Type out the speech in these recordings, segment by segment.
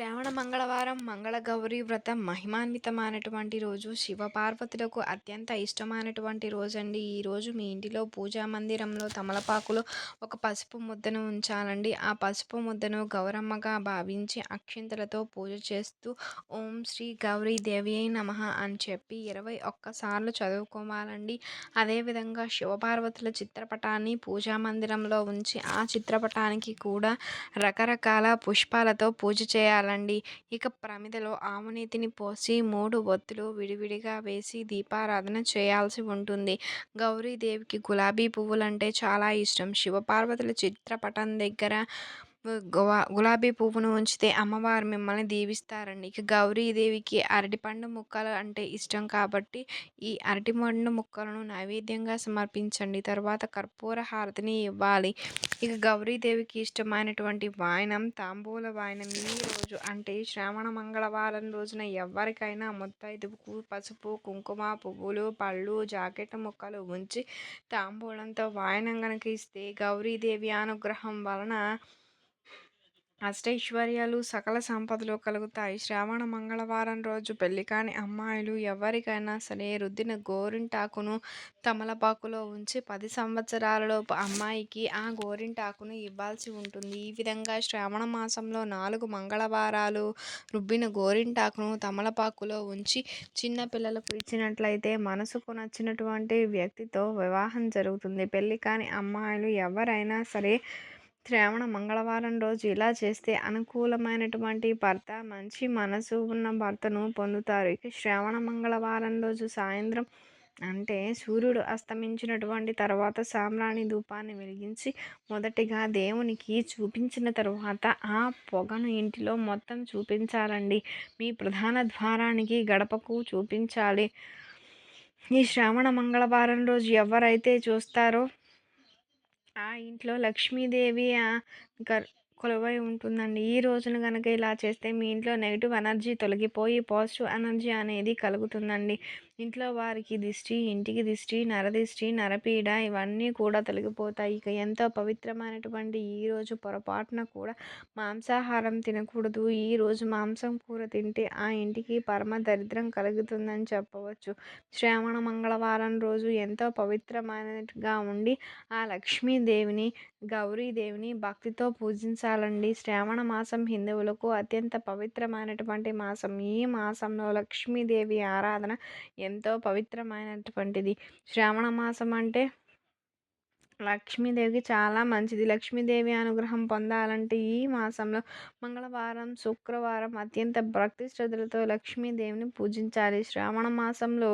శ్రావణ మంగళవారం మంగళగౌరీ వ్రతం మహిమాన్వితమైనటువంటి రోజు. శివపార్వతులకు అత్యంత ఇష్టమైనటువంటి రోజండి. ఈరోజు మీ ఇంటిలో పూజా మందిరంలో తమలపాకులో ఒక పసుపు ముద్దను ఉంచాలండి. ఆ పసుపు ముద్దను గౌరమ్మగా భావించి అక్షింతలతో పూజ చేస్తూ ఓం శ్రీ గౌరీ దేవి నమ అని చెప్పి ఇరవై ఒక్కసార్లు చదువుకోవాలండి. అదేవిధంగా శివపార్వతుల చిత్రపటాన్ని పూజా మందిరంలో ఉంచి ఆ చిత్రపటానికి కూడా రకరకాల పుష్పాలతో పూజ చేయాలి చేయాలండి. ఇక ప్రమిదలో ఆమునీతిని పోసి మూడు ఒత్తులు విడివిడిగా వేసి దీపారాధన చేయాల్సి ఉంటుంది. గౌరీదేవికి గులాబీ పువ్వులంటే చాలా ఇష్టం. శివపార్వతుల చిత్రపటం దగ్గర గులాబీ పువ్వును ఉంచితే అమ్మవారు మిమ్మల్ని దీవిస్తారండి. ఇక గౌరీదేవికి అరటిపండు ముక్కలు అంటే ఇష్టం కాబట్టి ఈ అరటిపండు ముక్కలను నైవేద్యంగా సమర్పించండి. తర్వాత కర్పూర హారతిని ఇవ్వాలి. ఇక గౌరీదేవికి ఇష్టమైనటువంటి వాయనం తాంబూల వాయనం ఈరోజు అంటే శ్రావణ మంగళవారం రోజున ఎవరికైనా ముత్తైదువుకు పసుపు కుంకుమ పువ్వులు పళ్ళు జాకెట్ ముక్కలు ఉంచి తాంబూలంతో వాయనం కనుక ఇస్తే గౌరీదేవి అనుగ్రహం వలన అష్టైశ్వర్యాలు సకల సంపదలు కలుగుతాయి. శ్రావణ మంగళవారం రోజు పెళ్ళి కాని అమ్మాయిలు ఎవరికైనా సరే రుద్దిన గోరింటాకును తమలపాకులో ఉంచి పది సంవత్సరాలలోపు అమ్మాయికి ఆ గోరింటాకును ఇవ్వాల్సి ఉంటుంది. ఈ విధంగా శ్రావణ మాసంలో నాలుగు మంగళవారాలు రుబ్బిన గోరింటాకును తమలపాకులో ఉంచి చిన్న పిల్లలకు ఇచ్చినట్లయితే మనసుకు నచ్చినటువంటి వ్యక్తితో వివాహం జరుగుతుంది. పెళ్ళి కాని అమ్మాయిలు ఎవరైనా సరే శ్రావణ మంగళవారం రోజు ఇలా చేస్తే అనుకూలమైనటువంటి భర్త మంచి మనసు ఉన్న భర్తను పొందుతారు. ఇక శ్రావణ మంగళవారం రోజు సాయంత్రం అంటే సూర్యుడు అస్తమించినటువంటి తర్వాత సామ్రాణి ధూపాన్ని వెలిగించి మొదటిగా దేవునికి చూపించిన తర్వాత ఆ పొగను ఇంటిలో మొత్తం చూపించాలండి. మీ ప్రధాన ద్వారానికి గడపకు చూపించాలి. ఈ శ్రావణ మంగళవారం రోజు ఎవరైతే చూస్తారో ఆ ఇంట్లో లక్ష్మీదేవి గర్ కొలువై ఉంటుందండి. ఈ రోజున కనుక ఇలా చేస్తే మీ ఇంట్లో నెగిటివ్ ఎనర్జీ తొలగిపోయి పాజిటివ్ ఎనర్జీ అనేది కలుగుతుందండి. ఇంట్లో వారికి దిష్టి ఇంటికి దిష్టి నరదిష్టి నరపీడ ఇవన్నీ కూడా తొలగిపోతాయి. ఇక ఎంతో పవిత్రమైనటువంటి ఈరోజు పొరపాటున కూడా మాంసాహారం తినకూడదు. ఈరోజు మాంసం కూర తింటే ఆ ఇంటికి పరమ దరిద్రం కలుగుతుందని చెప్పవచ్చు. శ్రావణ మంగళవారం రోజు ఎంతో పవిత్రమైనగా ఉండి ఆ లక్ష్మీదేవిని గౌరీదేవిని భక్తితో పూజించాలండి. శ్రావణ మాసం హిందువులకు అత్యంత పవిత్రమైనటువంటి మాసం. ఈ మాసంలో లక్ష్మీదేవి ఆరాధన ఎంతో పవిత్రమైనటువంటిది. శ్రావణ మాసం అంటే లక్ష్మీదేవికి చాలా మంచిది. లక్ష్మీదేవి అనుగ్రహం పొందాలంటే ఈ మాసంలో మంగళవారం శుక్రవారం అత్యంత భక్తి శ్రద్ధలతో లక్ష్మీదేవిని పూజించాలి. శ్రావణ మాసంలో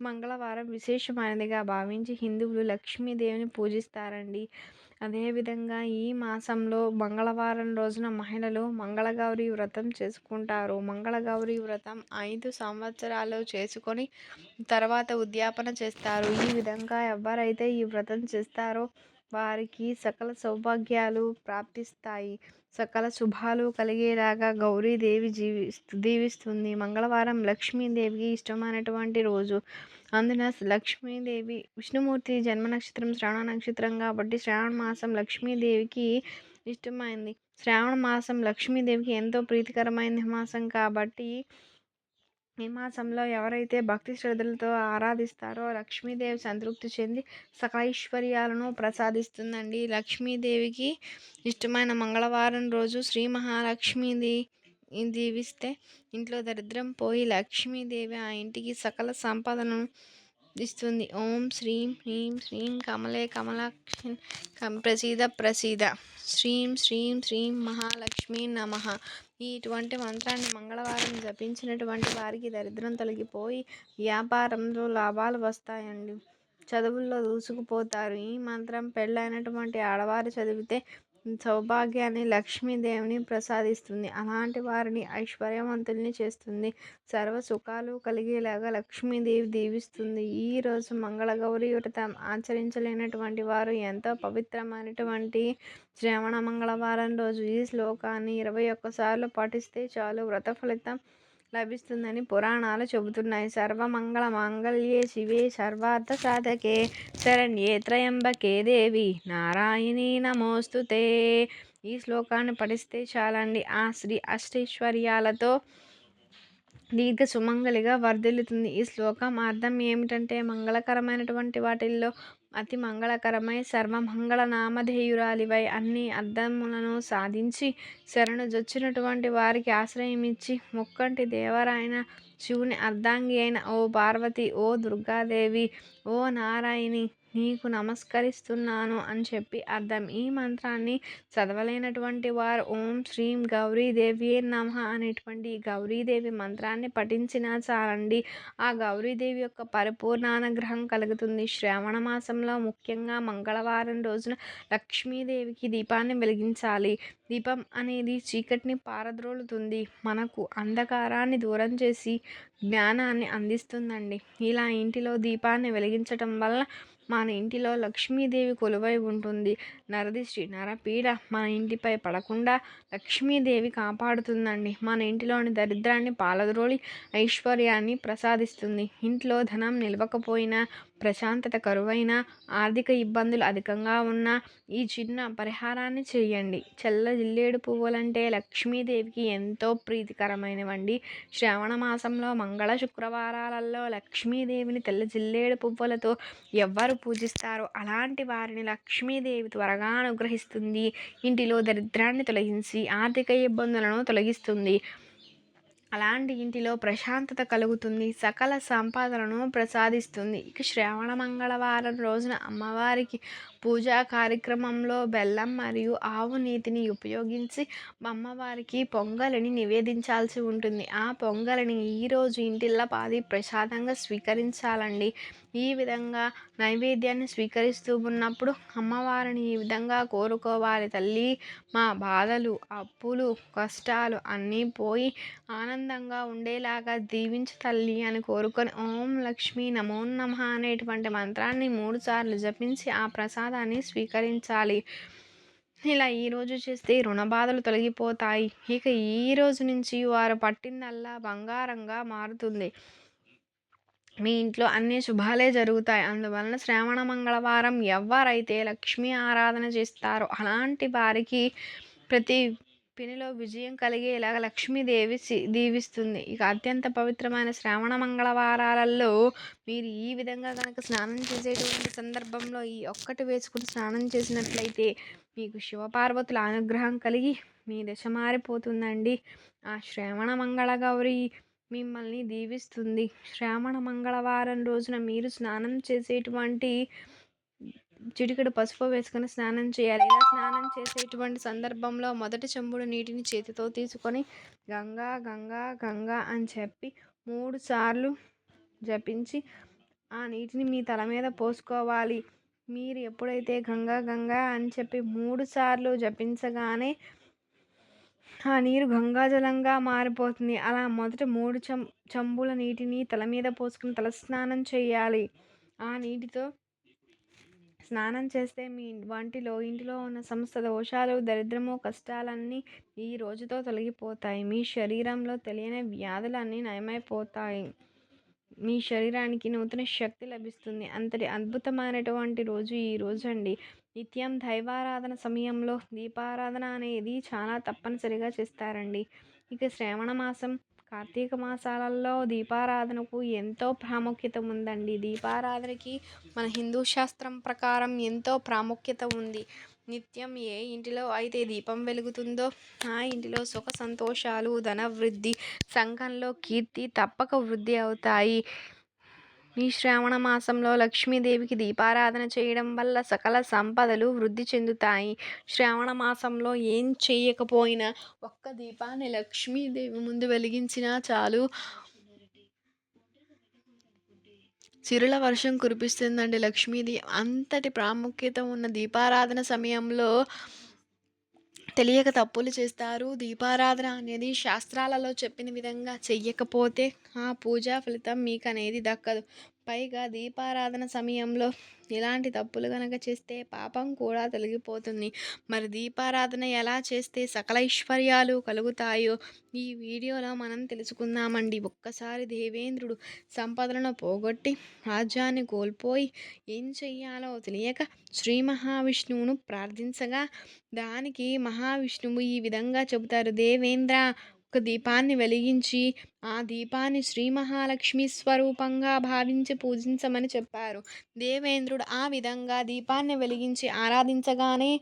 మంగళవారం విశేషమైనదిగా భావించి హిందువులు లక్ష్మీదేవిని పూజిస్తారండి. అదేవిధంగా ఈ మాసంలో మంగళవారం రోజున మహిళలు మంగళగౌరి వ్రతం చేసుకుంటారు. మంగళగౌరి వ్రతం ఐదు సంవత్సరాలు చేసుకొని తర్వాత ఉద్యాపన చేస్తారు. ఈ విధంగా ఎవరైతే ఈ వ్రతం చేస్తారో వారికి సకల సౌభాగ్యాలు ప్రాప్తిస్తాయి. సకల శుభాలు కలిగేలాగా గౌరీదేవి జీవి దీవిస్తుంది. మంగళవారం లక్ష్మీదేవికి ఇష్టమైనటువంటి రోజు. అందున లక్ష్మీదేవి విష్ణుమూర్తి జన్మ నక్షత్రం శ్రావణ నక్షత్రం కాబట్టి శ్రావణ మాసం లక్ష్మీదేవికి ఇష్టమైంది. శ్రావణ మాసం లక్ష్మీదేవికి ఎంతో ప్రీతికరమైన మాసం కాబట్టి ఈ మాసంలో ఎవరైతే భక్తి శ్రద్ధలతో ఆరాధిస్తారో లక్ష్మీదేవి సంతృప్తి చెంది సకలైశ్వర్యాలను ప్రసాదిస్తుందండి. లక్ష్మీదేవికి ఇష్టమైన మంగళవారం రోజు శ్రీ మహాలక్ష్మీది దీవిస్తే ఇంట్లో దరిద్రం పోయి లక్ష్మీదేవి ఆ ఇంటికి సకల సంపదను ఇస్తుంది. ఓం శ్రీం హ్రీం శ్రీం కమలే కమలాక్ష ప్రసీద ప్రసీద. శ్రీం శ్రీం శ్రీం మహాలక్ష్మి నమ. ఇటువంటి మంత్రాన్ని మంగళవారం జపించినటువంటి వారికి దరిద్రం తొలగిపోయి వ్యాపారంలో లాభాలు వస్తాయండి. చదువుల్లో దూసుకుపోతారు. ఈ మంత్రం పెళ్ళైనటువంటి ఆడవారు చదివితే సౌభాగ్యాన్ని లక్ష్మీదేవిని ప్రసాదిస్తుంది. అలాంటి వారిని ఐశ్వర్యవంతుల్ని చేస్తుంది. సర్వ సుఖాలు కలిగేలాగా లక్ష్మీదేవి దీవిస్తుంది. ఈరోజు మంగళగౌరి వ్రతం ఆచరించలేనటువంటి వారు ఎంతో పవిత్రమైనటువంటి శ్రవణ మంగళవారం రోజు ఈ శ్లోకాన్ని ఇరవై ఒక్కసార్లు పాటిస్తే చాలు. వ్రత ఫలితం లభిస్తుందని పురాణాలు చెబుతున్నాయి. సర్వమంగళ మాంగళ్యే శివే సర్వార్థ సాధకే శరణ్యే త్రయంబకే దేవి. నారాయణీ నమోస్తుతే. ఈ శ్లోకాన్ని పఠిస్తే చాలండి. ఆ శ్రీ అష్టైశ్వర్యాలతో దీర్ఘ సుమంగలిగా వర్ధిల్లుతుంది. ఈ శ్లోకం అర్థం ఏమిటంటే మంగళకరమైనటువంటి వాటిల్లో అతి మంగళకరమై సర్వమంగళనామధేయురాలివై అన్ని అర్థములను సాధించి శరణు జొచ్చినటువంటి వారికి ఆశ్రయం ఇచ్చి ముక్కంటి దేవరాయన శివుని అర్ధాంగి అయిన ఓ పార్వతి ఓ దుర్గాదేవి ఓ నారాయణి నీకు నమస్కరిస్తున్నాను అని చెప్పి అర్థం. ఈ మంత్రాన్ని చదవలేనటువంటి వారు ఓం శ్రీం గౌరీదేవి నమ అనేటువంటి గౌరీదేవి మంత్రాన్ని పఠించినా చాలండి. ఆ గౌరీదేవి యొక్క పరిపూర్ణ అనుగ్రహం కలుగుతుంది. శ్రావణ మాసంలో ముఖ్యంగా మంగళవారం రోజున లక్ష్మీదేవికి దీపాన్ని వెలిగించాలి. దీపం అనేది చీకటిని పారద్రోలుతుంది. మనకు అంధకారాన్ని దూరం చేసి జ్ఞానాన్ని అందిస్తుందండి. ఇలా ఇంటిలో దీపాన్ని వెలిగించటం వల్ల మన ఇంటిలో లక్ష్మీదేవి కొలువై ఉంటుంది. నరదిష్టి నరపీడ మన ఇంటిపై పడకుండా లక్ష్మీదేవి కాపాడుతుందండి. మన ఇంటిలోని దరిద్రాన్ని పాలద్రోలి ఐశ్వర్యాన్ని ప్రసాదిస్తుంది. ఇంట్లో ధనం నిలవకపోయినా ప్రశాంతత కరువైన ఆర్థిక ఇబ్బందులు అధికంగా ఉన్న ఈ చిన్న పరిహారాన్ని చేయండి. చల్ల జిల్లేడు పువ్వులంటే లక్ష్మీదేవికి ఎంతో ప్రీతికరమైనవండి. శ్రావణ మాసంలో మంగళ శుక్రవారాలలో లక్ష్మీదేవిని తెల్ల జిల్లేడు పువ్వులతో ఎవ్వరు పూజిస్తారో. అలాంటి వారిని లక్ష్మీదేవి త్వరగా అనుగ్రహిస్తుంది. ఇంటిలో దరిద్రాన్ని తొలగించి ఆర్థిక ఇబ్బందులను తొలగిస్తుంది. అలాంటి ఇంటిలో ప్రశాంతత కలుగుతుంది. సకల సంపాదనను ప్రసాదిస్తుంది. ఇక శ్రావణ మంగళవారం రోజున అమ్మవారికి పూజా కార్యక్రమంలో బెల్లం మరియు ఆవు నీతిని ఉపయోగించి అమ్మవారికి పొంగలిని నివేదించాల్సి ఉంటుంది. ఆ పొంగలిని ఈరోజు ఇంటిల్ల పాది ప్రసాదంగా స్వీకరించాలండి. ఈ విధంగా నైవేద్యాన్ని స్వీకరిస్తూ ఉన్నప్పుడు అమ్మవారిని ఈ విధంగా కోరుకోవాలి తల్లి. మా బాధలు అప్పులు కష్టాలు అన్నీ పోయి ఆనందంగా ఉండేలాగా దీవించు తల్లి అని కోరుకొని ఓం లక్ష్మీ నమో నమ అనేటువంటి మంత్రాన్ని మూడుసార్లు జపించి ఆ ప్రసాదాన్ని స్వీకరించాలి. ఇలా ఈరోజు చేస్తే రుణ బాధలు తొలగిపోతాయి. ఇక ఈ రోజు నుంచి వారు పట్టిందల్లా బంగారంగా మారుతుంది. మీ ఇంట్లో అన్ని శుభాలే జరుగుతాయి. అందువలన శ్రావణ మంగళవారం ఎవరైతే లక్ష్మీ ఆరాధన చేస్తారో అలాంటి వారికి ప్రతి పినిలో విజయం కలిగేలాగా లక్ష్మీదేవి దీవిస్తుంది. ఇక అత్యంత పవిత్రమైన శ్రావణ మంగళవారాలలో మీరు ఈ విధంగా కనుక స్నానం చేసేటువంటి సందర్భంలో ఈ ఒక్కటి వేసుకుని స్నానం చేసినట్లయితే మీకు శివపార్వతుల అనుగ్రహం కలిగి మీ దశ మారిపోతుందండి. ఆ శ్రావణ మంగళ గౌరి మిమ్మల్ని దీవిస్తుంది. శ్రావణ మంగళవారం రోజున మీరు స్నానం చేసేటువంటి చిటికెడు పసుపు వేసుకొని స్నానం చేయాలి. ఇలా స్నానం చేసేటువంటి సందర్భంలో మొదటి చెంబుడు నీటిని చేతితో తీసుకొని గంగా గంగా గంగా అని చెప్పి మూడు సార్లు జపించి ఆ నీటిని మీ తల మీద పోసుకోవాలి. మీరు ఎప్పుడైతే గంగా గంగా అని చెప్పి మూడు సార్లు జపించగానే ఆ నీరు గంగాజలంగా మారిపోతుంది. అలా మొదట మూడు చం చెంబుల నీటిని తల మీద పోసుకుని తలస్నానం చేయాలి. ఆ నీటితో స్నానం చేస్తే మీ వంటిలో ఇంటిలో ఉన్న సమస్త దోషాలు దరిద్రము కష్టాలన్నీ ఈ రోజుతో తొలగిపోతాయి. మీ శరీరంలో తెలియని వ్యాధులన్నీ నయమైపోతాయి. మీ శరీరానికి నూతన శక్తి లభిస్తుంది. అంతటి అద్భుతమైనటువంటి రోజు ఈ రోజు అండి నిత్యం దైవారాధన సమయంలో దీపారాధన అనేది చాలా తప్పనిసరిగా చేస్తారండి. ఇక శ్రావణ మాసం కార్తీక మాసాలలో దీపారాధనకు ఎంతో ప్రాముఖ్యత ఉందండి. దీపారాధనకి మన హిందూ శాస్త్రం ప్రకారం ఎంతో ప్రాముఖ్యత ఉంది. నిత్యం ఏ ఇంటిలో అయితే దీపం వెలుగుతుందో ఆ ఇంటిలో సుఖ సంతోషాలు ధనవృద్ధి సంఘంలో కీర్తి తప్పక వృద్ధి అవుతాయి. ఈ శ్రావణ మాసంలో లక్ష్మీదేవికి దీపారాధన చేయడం వల్ల సకల సంపదలు వృద్ధి చెందుతాయి. శ్రావణ మాసంలో ఏం చేయకపోయినా ఒక్క దీపాన్ని లక్ష్మీదేవి ముందు వెలిగించినా చాలు. చిరుల వర్షం కురిపిస్తుందండి లక్ష్మీది అంతటి ప్రాముఖ్యత ఉన్న దీపారాధన సమయంలో తెలియక తప్పులు చేస్తారు. దీపారాధన అనేది శాస్త్రాలలో చెప్పిన విధంగా చెయ్యకపోతే ఆ పూజా ఫలితం మీకు అనేది దక్కదు. పైగా దీపారాధన సమయంలో ఇలాంటి తప్పులు గనక చేస్తే పాపం కూడా తొలగిపోతుంది. మరి దీపారాధన ఎలా చేస్తే సకల ఐశ్వర్యాలు కలుగుతాయో ఈ వీడియోలో మనం తెలుసుకుందామండి. ఒక్కసారి దేవేంద్రుడు సంపదలను పోగొట్టి రాజ్యాన్ని కోల్పోయి ఏం చెయ్యాలో తెలియక శ్రీ మహావిష్ణువును ప్రార్థించగా దానికి మహావిష్ణువు ఈ విధంగా చెబుతారు. దేవేంద్ర ఒక దీపాన్ని వెలిగించి ఆ దీపాన్ని శ్రీ మహాలక్ష్మి స్వరూపంగా భావించి పూజించమని చెప్పారు. దేవేంద్రుడు ఆ విధంగా దీపాన్ని వెలిగించి ఆరాధించగానే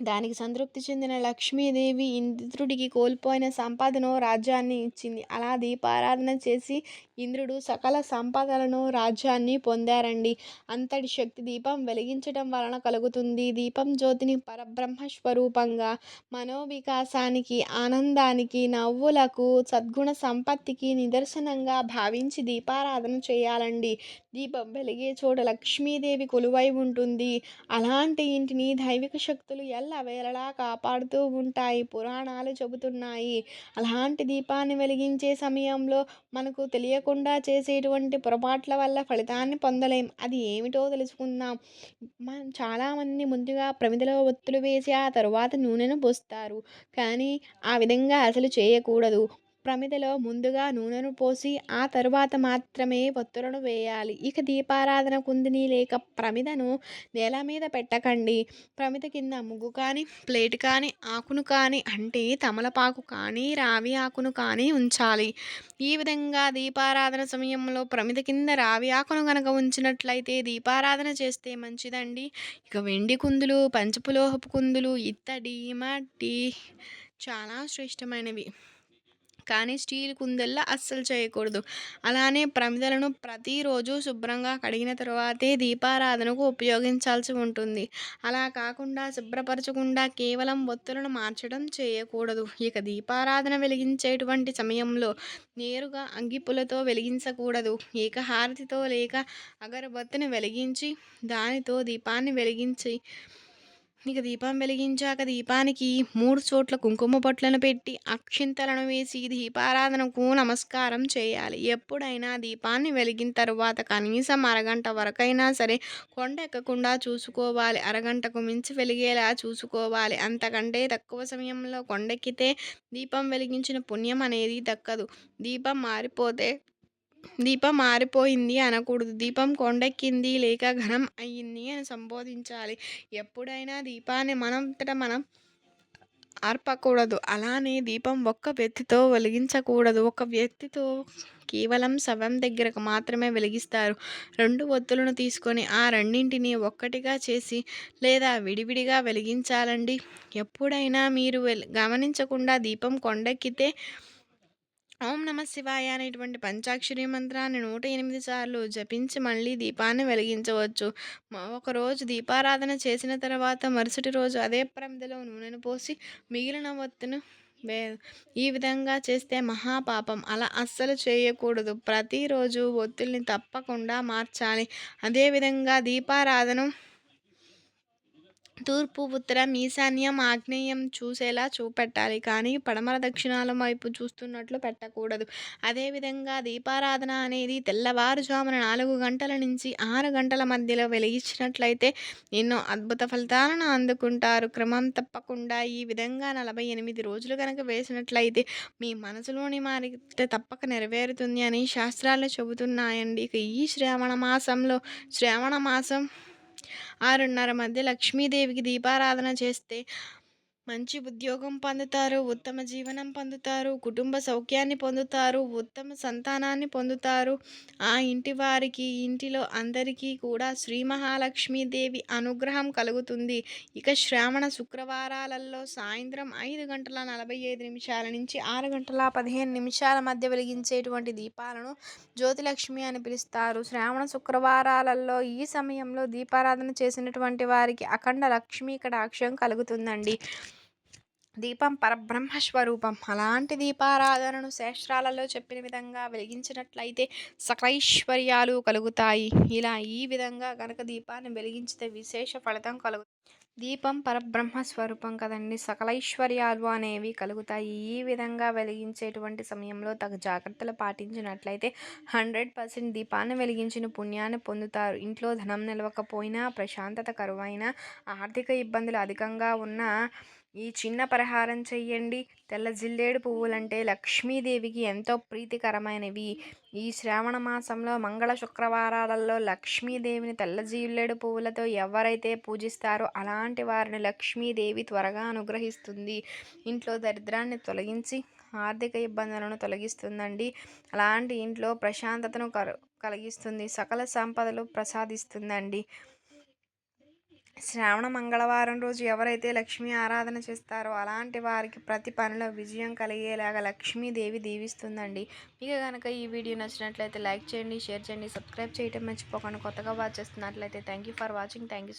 దానికి సంతృప్తి చెందిన లక్ష్మీదేవి ఇంద్రుడికి కోల్పోయిన సంపదను రాజ్యాన్ని ఇచ్చింది. అలా దీపారాధన చేసి ఇంద్రుడు సకల సంపదలను రాజ్యాన్ని పొందారండి. అంతటి శక్తి దీపం వెలిగించడం వలన కలుగుతుంది. దీపం జ్యోతిని పరబ్రహ్మ స్వరూపంగా మనోవికాసానికి ఆనందానికి నవ్వులకు సద్గుణ సంపత్తికి నిదర్శనంగా భావించి దీపారాధన చేయాలండి. దీపం వెలిగే చోట లక్ష్మీదేవి కొలువై ఉంటుంది. అలాంటి ఇంటిని దైవిక శక్తులు ఎలా కాపాడుతూ ఉంటాయి. పురాణాలు చెబుతున్నాయి. అలాంటి దీపాన్ని వెలిగించే సమయంలో మనకు తెలియ తెలియకుండా చేసేటువంటి పొరపాట్ల వల్ల ఫలితాన్ని పొందలేం. అది ఏమిటో తెలుసుకుందాం. మనం చాలామంది ముందుగా ప్రమిదలో ఒత్తులు వేసి ఆ తరువాత నూనెను పోస్తారు. కానీ ఆ విధంగా అసలు చేయకూడదు. ప్రమిదలో ముందుగా నూనెను పోసి ఆ తరువాత మాత్రమే ఒత్తులను వేయాలి. ఇక దీపారాధన కుందిని లేక ప్రమిదను నేల మీద పెట్టకండి. ప్రమిద కింద ముగ్గు కానీ ప్లేట్ కానీ ఆకును కానీ అంటే తమలపాకు కానీ రావి ఆకును కానీ ఉంచాలి. ఈ విధంగా దీపారాధన సమయంలో ప్రమిద కింద రావి ఆకును కనుక ఉంచినట్లయితే దీపారాధన చేస్తే మంచిదండి. ఇక వెండి కుందులు పంచపులోహపు కుందులు ఇత్తడి మట్టి చాలా శ్రేష్టమైనవి. కానీ స్టీల్ కుందెల్లో అస్సలు చేయకూడదు. అలానే ప్రమిదలను ప్రతిరోజు శుభ్రంగా కడిగిన తర్వాతే దీపారాధనకు ఉపయోగించాల్సి ఉంటుంది. అలా కాకుండా శుభ్రపరచకుండా కేవలం ఒత్తులను మార్చడం చేయకూడదు. ఇక దీపారాధన వెలిగించేటువంటి సమయంలో నేరుగా అంగిపులతో వెలిగించకూడదు. ఏకహారతితో లేక అగరబత్తిని వెలిగించి దానితో దీపాన్ని వెలిగించి ఇక దీపం వెలిగించాక దీపానికి మూడు చోట్ల కుంకుమ పొట్లను పెట్టి అక్షింతలను వేసి దీపారాధనకు నమస్కారం చేయాలి. ఎప్పుడైనా దీపాన్ని వెలిగిన తరువాత కనీసం అరగంట వరకైనా సరే కొండ ఎక్కకుండా చూసుకోవాలి. అరగంటకు మించి వెలిగేలా చూసుకోవాలి. అంతకంటే తక్కువ సమయంలో కొండెక్కితే దీపం వెలిగించిన పుణ్యం అనేది దక్కదు. దీపం మారిపోతే దీపం మారిపోయింది అనకూడదు. దీపం కొండెక్కింది లేక ఘనం అయ్యింది అని సంబోధించాలి. ఎప్పుడైనా దీపాన్ని మనంతట మనం ఆర్పకూడదు అలానే దీపం ఒక్క వ్యక్తితో వెలిగించకూడదు. ఒక వ్యక్తితో కేవలం శవం దగ్గరకు మాత్రమే వెలిగిస్తారు. రెండు ఒత్తులను తీసుకొని ఆ రెండింటిని ఒక్కటిగా చేసి లేదా విడివిడిగా వెలిగించాలండి. ఎప్పుడైనా మీరు గమనించకుండా దీపం కొండెక్కితే ఓం నమ శివాయ అనేటువంటి పంచాక్షరి మంత్రాన్ని నూట ఎనిమిది సార్లు జపించి మళ్ళీ దీపాన్ని వెలిగించవచ్చు. ఒకరోజు దీపారాధన చేసిన తర్వాత మరుసటి రోజు అదే ప్రమిదలో నూనెను పోసి మిగిలిన ఒత్తును వే ఈ విధంగా చేస్తే మహాపాపం. అలా అస్సలు చేయకూడదు. ప్రతిరోజు ఒత్తుల్ని తప్పకుండా మార్చాలి. అదేవిధంగా దీపారాధన తూర్పు ఉత్తరం ఈశాన్యం ఆగ్నేయం చూసేలా చూపెట్టాలి. కానీ పడమర దక్షిణాల వైపు చూస్తున్నట్లు పెట్టకూడదు. అదేవిధంగా దీపారాధన అనేది తెల్లవారుజామున నాలుగు గంటల నుంచి ఆరు గంటల మధ్యలో వెలిగించినట్లయితే ఎన్నో అద్భుత ఫలితాలను అందుకుంటారు. క్రమం తప్పకుండా ఈ విధంగా నలభై ఎనిమిది రోజులు కనుక వేసినట్లయితే మీ మనసులోని మారితే తప్పక నెరవేరుతుంది అని శాస్త్రాలు చెబుతున్నాయండి. ఇక ఈ శ్రావణ మాసంలో శ్రావణ మాసం ఆరున్నర మధ్య లక్ష్మీదేవికి దీపారాధన చేస్తే మంచి ఉద్యోగం పొందుతారు ఉత్తమ జీవనం పొందుతారు కుటుంబ సౌఖ్యాన్ని పొందుతారు ఉత్తమ సంతానాన్ని పొందుతారు. ఆ ఇంటి వారికి ఇంటిలో అందరికీ కూడా శ్రీ మహాలక్ష్మీదేవి అనుగ్రహం కలుగుతుంది. ఇక శ్రావణ శుక్రవారాలలో సాయంత్రం ఐదు గంటల నలభై ఐదు నిమిషాల నుంచి ఆరు గంటల పదిహేను నిమిషాల మధ్య వెలిగించేటువంటి దీపాలను జ్యోతిలక్ష్మి అని పిలుస్తారు. శ్రావణ శుక్రవారాలలో ఈ సమయంలో దీపారాధన చేసినటువంటి వారికి అఖండ లక్ష్మీ కటాక్షం కలుగుతుందండి. దీపం పరబ్రహ్మ స్వరూపం అలాంటి దీపారాధనను శాస్త్రాలలో చెప్పిన విధంగా వెలిగించినట్లయితే సకలైశ్వర్యాలు కలుగుతాయి. ఇలా ఈ విధంగా కనుక దీపాన్ని వెలిగించితే విశేష ఫలితం కలుగు దీపం పరబ్రహ్మ స్వరూపం కదండి. సకలైశ్వర్యాలు అనేవి కలుగుతాయి. ఈ విధంగా వెలిగించేటువంటి సమయంలో తగు జాగ్రత్తలు పాటించినట్లయితే హండ్రెడ్ పర్సెంట్ దీపాన్ని వెలిగించిన పుణ్యాన్ని పొందుతారు. ఇంట్లో ధనం నిలవకపోయినా ప్రశాంతత కరువైన ఆర్థిక ఇబ్బందులు అధికంగా ఉన్న ఈ చిన్న పరిహారం చెయ్యండి. తెల్ల జిల్లేడు పువ్వులంటే లక్ష్మీదేవికి ఎంతో ప్రీతికరమైనవి. ఈ శ్రావణ మాసంలో మంగళ శుక్రవారాలలో లక్ష్మీదేవిని తెల్ల జిల్లేడు పువ్వులతో ఎవరైతే పూజిస్తారో అలాంటి వారిని లక్ష్మీదేవి త్వరగా అనుగ్రహిస్తుంది. ఇంట్లో దరిద్రాన్ని తొలగించి ఆర్థిక ఇబ్బందులను తొలగిస్తుందండి. అలాంటి ఇంట్లో ప్రశాంతతను కలిగిస్తుంది. సకల సంపదలు ప్రసాదిస్తుందండి. శ్రావణ మంగళవారం రోజు ఎవరైతే లక్ష్మీ ఆరాధన చేస్తారో అలాంటి వారికి ప్రతి పనిలో విజయం కలిగేలాగా లక్ష్మీదేవి దీవిస్తుందండి. మీకు కనుక ఈ వీడియో నచ్చినట్లయితే లైక్ చేయండి షేర్ చేయండి సబ్స్క్రైబ్ చేయటం మర్చిపోకండి. కొత్తగా వాచ్ చేస్తున్నట్లయితే thank you for watching. Thank you